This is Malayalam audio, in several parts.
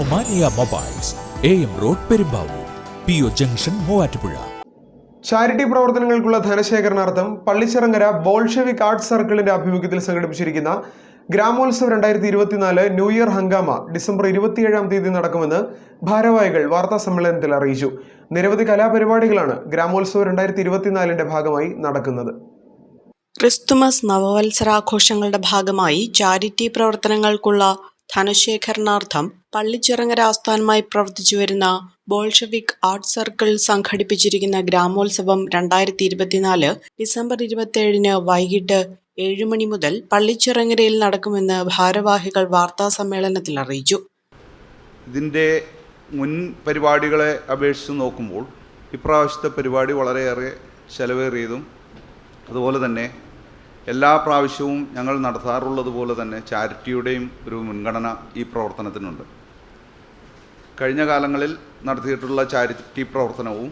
Omania mobiles A M road Perumbavoor P O junction Muvattupuzha. Charity പ്രവർത്തനങ്ങൾക്കുള്ള ധനശേഖരണാർത്ഥം പള്ളിച്ചിറങ്ങര ബോൾഷെവിക് ആർട്സ് സർക്കിളിന്റെ ആഭിമുഖ്യത്തിൽ സംഘടിപ്പിച്ചിരിക്കുന്ന ഗ്രാമോത്സവ് രണ്ടായിരത്തി ഇരുപത്തിനാല് ന്യൂ ഇയർ ഹംഗാമ ഡിസംബർ ഇരുപത്തിയേഴാം തീയതി നടക്കുമെന്ന് ഭാരവാഹികൾ വാർത്താ സമ്മേളനത്തിൽ അറിയിച്ചു. നിരവധി കലാപരിപാടികളാണ് ഗ്രാമോത്സവ് രണ്ടായിരത്തി ഇരുപത്തിനാലിന്റെ ഭാഗമായി നടക്കുന്നത്. ക്രിസ്തുമസ് നവവത്സരാഘോഷങ്ങളുടെ ഭാഗമായി ചാരിറ്റി പ്രവർത്തനങ്ങൾക്കുള്ള ധനശേഖരണാർത്ഥം പള്ളിച്ചിറങ്ങര ആസ്ഥാനമായി പ്രവർത്തിച്ചു വരുന്ന ബോൾഷവിക് ആർട്ട് സർക്കിൾ സംഘടിപ്പിച്ചിരിക്കുന്ന ഗ്രാമോത്സവം രണ്ടായിരത്തി ഇരുപത്തിനാല് ഡിസംബർ ഇരുപത്തിയേഴിന് വൈകിട്ട് ഏഴ് മണി മുതൽ പള്ളിച്ചിറങ്ങരയിൽ നടക്കുമെന്ന് ഭാരവാഹികൾ വാർത്താ സമ്മേളനത്തിൽ അറിയിച്ചു. ഇതിന്റെ മുൻ പരിപാടികളെ അപേക്ഷിച്ച് നോക്കുമ്പോൾ ഇപ്രാവശ്യത്തെ പരിപാടി വളരെയേറെ ചെലവേറിയതും അതുപോലെ തന്നെ എല്ലാ പ്രാവശ്യവും ഞങ്ങൾ നടത്താറുള്ളത് പോലെ തന്നെ ചാരിറ്റിയുടെയും ഒരു മുൻഗണന ഈ പ്രവർത്തനത്തിനുണ്ട്. കഴിഞ്ഞ കാലങ്ങളിൽ നടത്തിയിട്ടുള്ള ചാരിറ്റി പ്രവർത്തനവും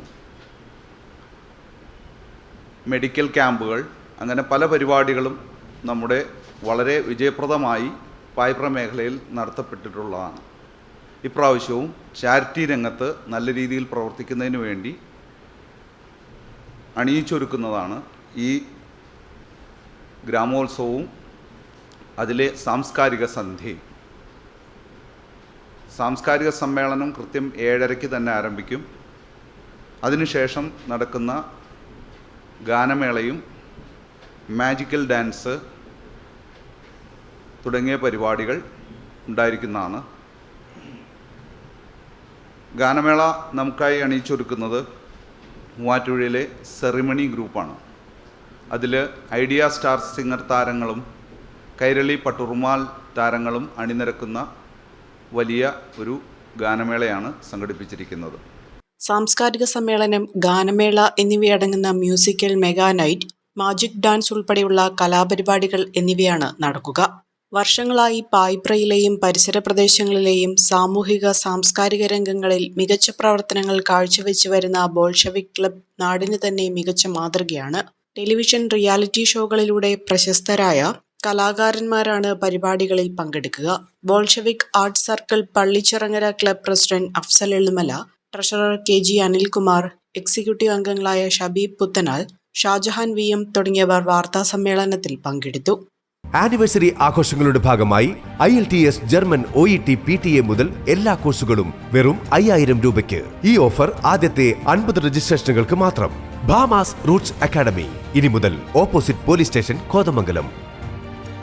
മെഡിക്കൽ ക്യാമ്പുകൾ അങ്ങനെ പല പരിപാടികളും നമ്മുടെ വളരെ വിജയപ്രദമായി പായ്പ്ര മേഖലയിൽ നടത്തപ്പെട്ടിട്ടുള്ളതാണ്. ഇപ്രാവശ്യവും ചാരിറ്റി രംഗത്ത് നല്ല രീതിയിൽ പ്രവർത്തിക്കുന്നതിന് വേണ്ടി അണിയിച്ചൊരുക്കുന്നതാണ് ഈ ഗ്രാമോത്സവവും അതിലെ സാംസ്കാരിക സന്ധ്യയും. സാംസ്കാരിക സമ്മേളനം കൃത്യം ഏഴരയ്ക്ക് തന്നെ ആരംഭിക്കും. അതിനുശേഷം നടക്കുന്ന ഗാനമേളയും മാജിക്കൽ ഡാൻസ് തുടങ്ങിയ പരിപാടികൾ ഉണ്ടായിരിക്കുന്നതാണ്. ഗാനമേള നമുക്കായി അണിയിച്ചൊരുക്കുന്നത് മൂവാറ്റുപുഴയിലെ സെറിമണി ഗ്രൂപ്പാണ്. അതിൽ ഐഡിയ സ്റ്റാർ സിംഗർ താരങ്ങളും കൈരളി പട്ടുറുമാൽ താരങ്ങളും അണിനിരക്കുന്ന വലിയ ഒരു ഗാനമേളയാണ് സംഘടിപ്പിച്ചിരിക്കുന്നത്. സാംസ്കാരിക സമ്മേളനം ഗാനമേള എന്നിവയടങ്ങുന്ന musical mega night magic dance ഉൾപ്പെടെയുള്ള കലാപരിപാടികൾ എന്നിവയാണ് നടക്കുക. വർഷങ്ങളായി പായ്പ്രയിലെയും പരിസര പ്രദേശങ്ങളിലെയും സാമൂഹിക സാംസ്കാരിക രംഗങ്ങളിൽ മികച്ച പ്രവർത്തനങ്ങൾ കാഴ്ചവെച്ചു വരുന്ന ബോൾഷവിക് ക്ലബ് നാടിന് തന്നെ മികച്ച മാതൃകയാണ്. ടെലിവിഷൻ റിയാലിറ്റി ഷോകളിലൂടെ പ്രശസ്തരായ കലാകാരന്മാരാണ് പരിപാടികളിൽ പങ്കെടുക്കുക. Bolshevik art circle Pallichirangara club president Afsal Elumala treasurer K G Anilkumar executive അംഗങ്ങളായ ഷബീബ് പുത്തനാൽ ഷാജഹാൻ വി എം തുടങ്ങിയവർ വാർത്താ സമ്മേളനത്തിൽ പങ്കെടുത്തു. ആനിവേഴ്സറി ആഘോഷങ്ങളുടെ ഭാഗമായി I L T S German O E T P T A മുതൽ എല്ലാ കോഴ്സുകളും വെറും അയ്യായിരം രൂപയ്ക്ക്. ഈ ഓഫർ ആദ്യത്തെ അൻപത് രജിസ്ട്രേഷനുകൾക്ക് മാത്രം. Bhamas roots academy. ഇനി മുതൽ ഓപ്പോസിറ്റ് പോലീസ് സ്റ്റേഷൻ കോതമംഗലം.